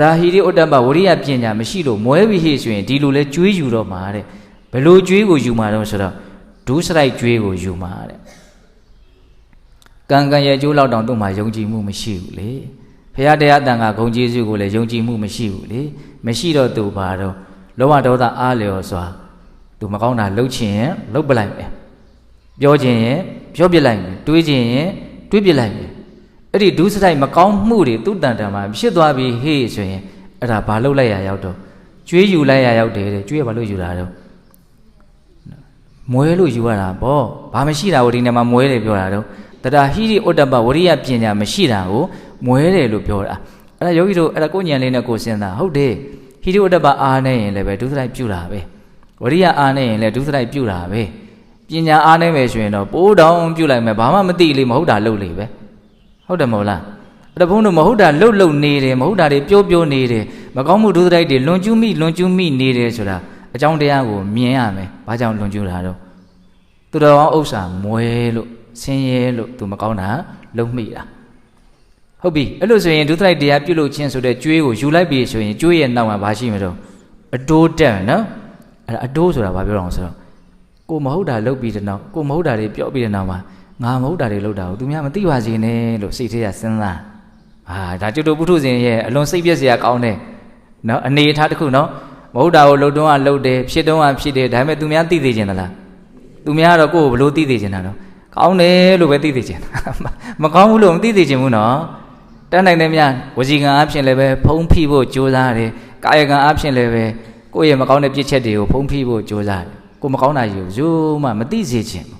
တရားဟိရိဥတ္တပဝရိယပညာမရှိလို့မွဲပြီးဟိဆိုရင်ဒီလိုလဲကျွေးယူတော့မှာတဲ့ဘယ်လိုကျွေးကိုယူမှာတော့ဆိုတော့ဒုစရိုက်ကျွေးကိုယူမှာတဲ့ကံကံရဲ့ကျိုးလောက်တောင်သူ့မှာယုံကြည်မှုမရှိဘူးလေဖရာတရားတန်ခါဂုံကျေးဇူးကိုလည်းယုံကြည်မှုမရှိဘူးလေမရှိတော့သူဘာတော့လောဘဒေါသအားလျော်စွာသူမကောင်းတာလှုပ်ချင်ရင်လှုပ်ပလိုက်မယ်ပြောချင်ရင်ပြောပြလိုက်မယ်တွေးချင်ရင်တွေးပြလိုက်မယ် အဲ့ဒီဒုစရိုက်မကောင်းမှုတွေသူ့တန်တန်မှာဖြစ်သွားပြီဟေးဆိုရင်အဲ့ဒါဘာလှုပ်လိုက်ရရောက်တော့ကျွေးယူလိုက်ရရောက်တယ်တဲ့ကျွေးရဘာလို့ယူတာတော့မွဲလို့ယူရတာပေါ့ဘာမရှိတာကိုဒီနေ့မှာမွဲတယ်ပြောတာတော့တရားဟိရိဥတ္တပဝရိယပညာမရှိတာကိုမွဲတယ်လို့ပြောတာအဲ့ဒါယောဂီတို့အဲ့ဒါကိုညံလေးနဲ့ကိုစဉ်းစားဟုတ်တယ်ဟိရိဥတ္တပအားနေရင်လည်းပဲဒုစရိုက်ပြုတာပဲဝရိယအားနေရင်လည်းဒုစရိုက်ပြုတာပဲပညာအားနေမယ်ဆိုရင်တော့ပိုးတောင်ပြုလိုက်မယ်ဘာမှမသိလေမဟုတ်တာလုပ်လေပဲ ဟုတ်တယ်မဟုတ်လားအဲ့ဒါဘုန်းတို့မဟုတ်တာလှုပ်လှုပ်နေတယ်မဟုတ်တာတွေပြောပြောနေတယ်မကောင်းမှုဒုစရိုက်တွေလွန်ကျူးမိလွန်ကျူးမိနေတယ်ဆိုတာအကြောင်းတရားကိုမြင်ရမယ်ဘာကြောင့်လွန်ကျူးတာတော့သူတော်ကောင်းဥစ္စာမွဲလို့ဆင်းရဲလို့သူမကောင်းတာလုံးမိတာဟုတ်ပြီအဲ့လိုဆိုရင်ဒုသရိုက်တရားပြုလုပ်ခြင်းဆိုတဲ့ကြွေးကိုယူလိုက်ပြီဆိုရင်ကြွေးရဲ့နောက်မှာဘာရှိမလို့အတိုးတက်နော်အဲ့ဒါအတိုးဆိုတာဘာပြောတော့ဆိုတော့ကိုမဟုတ်တာလုပ်ပြီးတဲ့နောက်ကိုမဟုတ်တာတွေပြောပြီးတဲ့နောက်မှာ ငါမဟုတ်တာတွေလုပ်တာကိုသူများမသိပါစေနဲ့လို့စိတ်ထဲကစဉ်းစားဟာဒါကျွတ်တို့ပုထုဇဉ်ရဲ့အလွန်စိတ်ပြည့်စရာကောင်းတယ်နော်အနေအထားတစ်ခုနော်မဟုတ်တာကိုလှုပ်တုံးကလှုပ်တယ်ဖြစ်တုံးကဖြစ်တယ်ဒါပေမဲ့သူများသိသေးခြင်းသလားသူများကတော့ကိုယ်ကိုဘလို့သိသေးခြင်းတာတော့ကောင်းတယ်လို့ပဲသိသိခြင်းမကောင်းဘူးလို့မသိသိခြင်းဘူးနော်တန်းနိုင်တယ်များဝစီကံအဖြစ်လည်းပဲဖုံးဖိဖို့ကြိုးစားတယ်ကာယကံအဖြစ်လည်းပဲကိုယ့်ရဲ့မကောင်းတဲ့ပြစ်ချက်တွေကိုဖုံးဖိဖို့ကြိုးစားတယ်ကိုမကောင်းတာယူဇိုးမှမသိစေခြင်း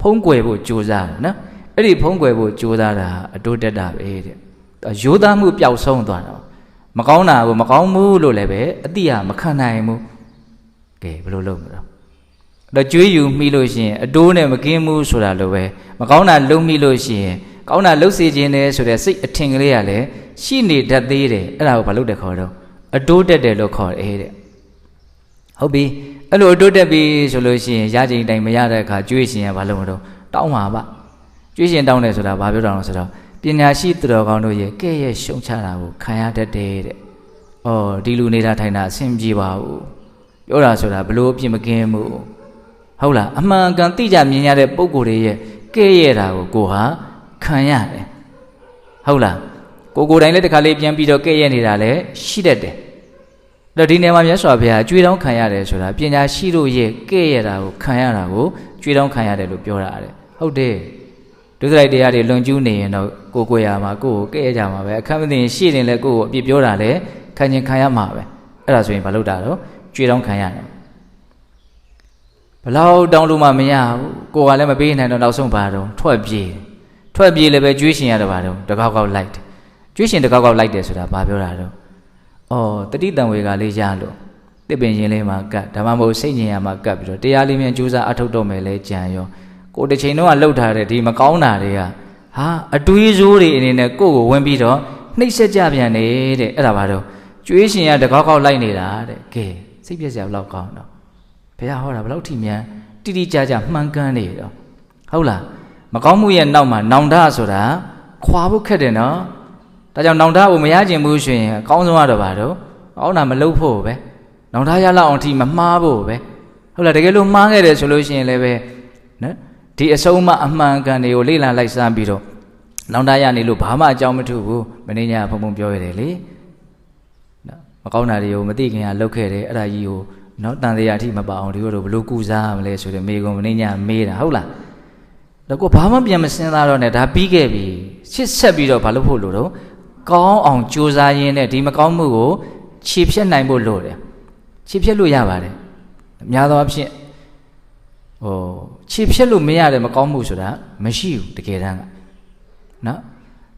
ဖုံးကွယ်ဖို့ကြိုးစားတယ်နော်အဲ့ဒီဖုံးကွယ်ဖို့ကြိုးစားတာအတိုးတက်တာပဲတဲ့ရိုးသားမှုပျောက်ဆုံးသွားတော့မကောင်းတာကိုမကောင်းဘူးလို့လည်းပဲအတိအမခံနိုင်ဘူးကဲဘယ်လိုလုပ်မလဲတော့ကြွေးယူမိလို့ရှိရင်အတိုးနဲ့မကင်းဘူးဆိုတာလိုပဲမကောင်းတာလုံးမိလို့ရှိရင်ကောင်းတာလှုပ်စေခြင်းနဲ့ဆိုတဲ့စိတ်အထင်ကလေးကလည်းရှိနေတတ်သေးတယ်အဲ့ဒါကိုဘာလို့တဲ့ခေါ်တော့အတိုးတက်တယ်လို့ခေါ်တယ်တဲ့ဟုတ်ပြီ အဲ့လိုအတိုးတက်ပြီဆိုလို့ရှိရင်ရချိန်တိုင်းမရတဲ့အခါကြွေးရှင်ရဘာလို့မတော့တောင်းပါပါကြွေးရှင်တောင်းတယ်ဆိုတာဘာပြောတာလဲဆိုတော့ပညာရှိသူတော်ကောင်းတို့ရဲ့ကဲ့ရဲ့ရှုံချတာကိုခံရတတ်တယ်တဲ့။အော်ဒီလူနေတာထိုင်တာအဆင်ပြေပါဘူး။ပြောတာဆိုတာဘလို့အပြစ်မကင်းဘူး။ဟုတ်လားအမှန်ကန်သိကြမြင်ရတဲ့ပုံကိုယ်တွေရဲ့ကဲ့ရဲ့တာကိုကိုဟာခံရတယ်။ဟုတ်လားကိုကိုယ်တိုင်လည်းတခါလေးပြန်ပြီးတော့ကဲ့ရဲ့နေတာလည်းရှိတတ်တယ်။ တော့ဒီနေရာမှာမြတ်စွာဘုရားကြွေးတောင်းခံရတယ်ဆိုတာပညာရှိတို့ရဲ့ကဲ့ရဲ့တာကိုခံရတာကိုကြွေးတောင်းခံရတယ်လို့ပြောတာတဲ့။ဟုတ်တယ်။ဒုစရိုက်တရားတွေလွန်ကျူးနေရင်တော့ကိုကိုရမှာကိုကိုကဲ့ရကြမှာပဲအခက်မသိရင်ရှေ့တင်လဲကိုကိုအပြစ်ပြောတာလဲခံရင်ခံရမှာပဲအဲ့ဒါဆိုရင်ဘာလုပ်တာတော့ကြွေတောင်းခံရတယ်ဘလောက်တောင်းလို့မှမရဘူးကိုကလည်းမပေးနိုင်တော့နောက်ဆုံးပါတော့ထွက်ပြေးထွက်ပြေးလည်းပဲကြွေးရှင်ရတယ်ပါတော့တကောက်ကောက်လိုက်တယ်ကြွေးရှင်တကောက်ကောက်လိုက်တယ်ဆိုတာဘာပြောတာတော့ အော်တတိတံဝေကလေးရလို့တစ်ပင်ရင်လေးမှာကတ်ဒါမှမဟုတ်စိတ်ညင်ရမှာကတ်ပြီးတော့တရားလေးမြန်ကြိုးစားအထုတ်တော့မယ်လဲကြံရောကိုတစ်ချိန်တော့လှုပ်ထားတဲ့ဒီမကောင်းတာတွေကဟာအတွေးစိုးတွေအနေနဲ့ကိုယ့်ကိုဝင်ပြီးတော့နှိပ်စက်ကြပြန်နေတဲ့အဲ့ဒါပါတော့ကျွေးရှင်ရတကောက်ကောက်လိုက်နေတာတဲ့ကဲစိတ်ပြည့်စရာဘလောက်ကောင်းတော့ဘုရားဟောတာဘလောက်ထိမြန်တိတိကျကျမှန်ကန်နေတော့ဟုတ်လားမကောင်းမှုရဲ့နောက်မှာနောင်တဆိုတာခွာဖို့ခက်တယ်နော် ဒါကြောင့်နောင်တကိုမရကျင်ဘူးဆိုရင်အကောင်းဆုံးကတော့ပါတော့ကောင်းတာမလုပ်ဖို့ပဲနောင်တရလောက်အောင်ထိမမှားဖို့ပဲဟုတ်လားတကယ်လို့မှားခဲ့တယ်ဆိုလို့ရှိရင်လည်းပဲနော်ဒီအဆုံးမအမှန်ကန်တွေကိုလေ့လာလိုက်စမ်းပြီးတော့လောင်တရနေလို့ဘာမှအကြောင်းမထူဘူးမင်းညာဖုံဖုံပြောရတယ်လေနော်မကောင်းတာတွေကိုမသိခင်ကလုပ်ခဲ့တယ်အဲ့ဒါကြီးကိုနော်တန်တရားအထိမပါအောင်ဒီလိုဘလို့ကုစားမလဲဆိုတဲ့မေကွန်မင်းညာမေးတာဟုတ်လားတော့ကိုဘာမှပြန်မစင်းသားတော့နဲ့ဒါပြီးခဲ့ပြီရှစ်ဆက်ပြီးတော့ဘာလုပ်ဖို့လို့တော့ ကောင်းအောင်ကြိုးစားရင်းနဲ့ဒီမကောင်းမှုကိုခြေဖြတ်နိုင်ဖို့လိုတယ်ခြေဖြတ်လို့ရပါတယ်အများသောအားဖြင့်ဟိုခြေဖြတ်လို့မရတယ်မကောင်းမှုဆိုတာမရှိဘူးတကယ်တမ်းကနော်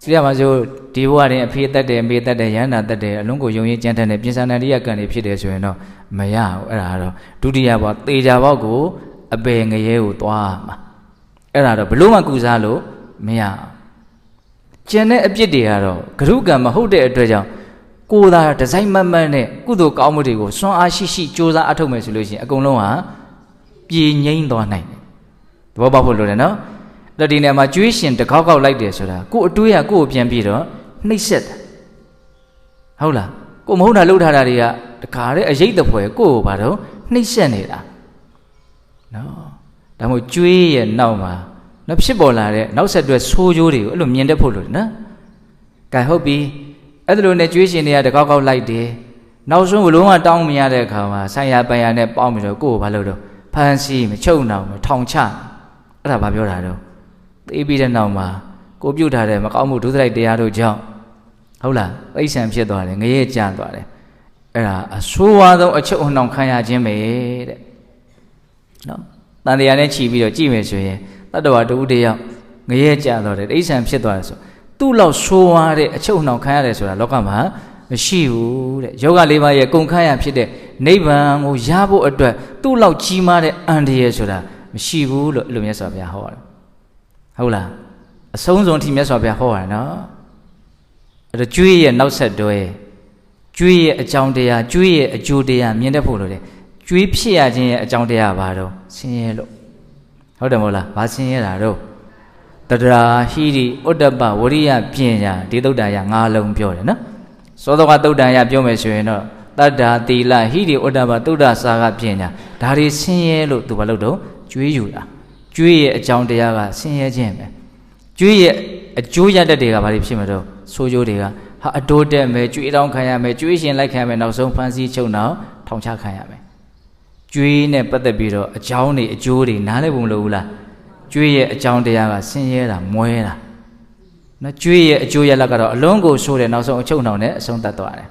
ကြည့်ရပါစို့ဒီဘဝတွင်အဖေတက်တယ်အမေတက်တယ်ရဟန္တာတက်တယ်အလုံးကိုယုံရင်ကြံတယ်ပြင်စာနန္ဒီယကံတွေဖြစ်တယ်ဆိုရင်တော့မရဘူးအဲ့ဒါတော့ဒုတိယဘဝသေချာဘောက်ကိုအပေငရဲကိုသွားမှာအဲ့ဒါတော့ဘလို့မှကုစားလို့မရ ကျန်တဲ့အပြစ်တွေကတော့ဂရုကံမဟုတ်တဲ့အတွက်ကြောင့်ကိုယ်သာဒီဇိုင်းမတ်မတ်နဲ့ကုသိုလ်ကောင်းမှုတွေကိုစွမ်းအားရှိရှိစ조사အထုတ်မယ်ဆိုလို့ရှိရင်အကုန်လုံးဟာပြေငိမ့်သွားနိုင်တယ်သဘောပေါက်ဖို့လိုတယ်နော်အဲ့တော့ဒီနေရာမှာကျွေးရှင်တကောက်ကောက်လိုက်တယ်ဆိုတာကို့အတွေးကကို့ကိုပြန်ပြီးတော့နှိပ်စက်တာဟုတ်လားကိုမဟုတ်တာလှုပ်ထားတာတွေကတခါတည်းအရေးတပွဲကိုကိုဘာတော့နှိမ့်ဆက်နေတာနော်ဒါမို့ကျွေးရဲ့နောက်မှာ နော်ဖြစ်ပေါ်လာတဲ့နောက်ဆက်တွဲဆိုးကျိုးတွေကိုအဲ့လိုမြင်တတ်ဖို့လို့နော်ကဲဟုတ်ပြီအဲ့ဒါလိုနဲ့ကျွေးရှင်တွေကတကောက်ကောက်လိုက်တယ်နောက်ဆုံးဘလုံးကတောင်းမရတဲ့အခါမှာဆိုင်ရပန်ရနဲ့ပေါင်းပြီးတော့ကိုကိုဘာလုပ်တော့ဖန်စီမချုပ်နှောင်မထောင်ချအဲ့ဒါဘာပြောတာတော့သိပြီးတဲ့နောက်မှာကိုပြုတ်ထားတဲ့မကောင်းမှုဒုစရိုက်တရားတို့ကြောင့်ဟုတ်လားအိဆံဖြစ်သွားတယ်ငရဲကြသွားတယ်အဲ့ဒါအဆိုးဝါးဆုံးအချုပ်အနှောင်ခံရခြင်းပဲတဲ့နော်တန်တရားနဲ့ခြီးပြီးတော့ကြည့်မယ်ဆိုရင် တတ္တဝါတူတယောက်ငရဲကြသွားတယ်အိဆံဖြစ်သွားတယ်ဆိုသူ့လောက်ဆိုးဝါးတဲ့အချုပ်အနှောင်ခံရတယ်ဆိုတာလောကမှာမရှိဘူးတဲ့ယောဂလေးပါးရဲ့ကုန်ခန်းရဖြစ်တဲ့နိဗ္ဗာန်ကိုရဖို့အတွက်သူ့လောက်ကြီးမားတဲ့အန္တရာယ်ဆိုတာမရှိဘူးလို့အဲ့လိုမြတ်စွာဘုရားဟောတယ်ဟုတ်လားအဆုံးစွန်ထိမြတ်စွာဘုရားဟောတာနော်အဲ့တော့ကျွေးရဲ့နောက်ဆက်တွဲကျွေးရဲ့အကြောင်းတရားကျွေးရဲ့အကျိုးတရားမြင်တတ်ဖို့လိုတယ်ကျွေးဖြစ်ရခြင်းရဲ့အကြောင်းတရားဘာတော့ဆင်းရဲလို့ ဟုတ်တယ်မဟုတ်လားဘာဆင်းရဲတာတော့တတရာဟိရိဥဒ္ဒပဝရိယပညာဒီသုဒ္ဓရာငါးလုံးပြောတယ်နော်သောသောကသုဒ္ဓရာပြောမယ်ဆိုရင်တော့တတ္တာတိလဟိရိဥဒ္ဒပသုဒ္ဓစာကပညာဒါတွေဆင်းရဲလို့သူဘာလို့တော့ကျွေးယူတာကျွေးရဲ့အကြောင်းတရားကဆင်းရဲခြင်းပဲကျွေးရဲ့အကျိုးရတတ်တွေကဘာတွေဖြစ်မှာတော့ဆိုးကျိုးတွေကဟာအတိုးတက်မယ်ကျွေးတောင်းခံရမယ်ကျွေးရှင်လိုက်ခံရမယ်နောက်ဆုံးဖန်ဆီးချုပ်နောက်ထောင်ချခံရမယ် ကျွေးနဲ့ပတ်သက်ပြီးတော့အကြောင်းတွေအကျိုးတွေနားလည်ဖို့မလိုဘူးလားကျွေးရဲ့အကြောင်းတရားကဆင်းရဲတာမွဲတာနော်ကျွေးရဲ့အကျိုးရလတ်ကတော့အလုံးကိုဆိုးတယ်နောက်ဆုံးအချုပ်နှောင်နဲ့အဆုံးသတ်သွားတယ်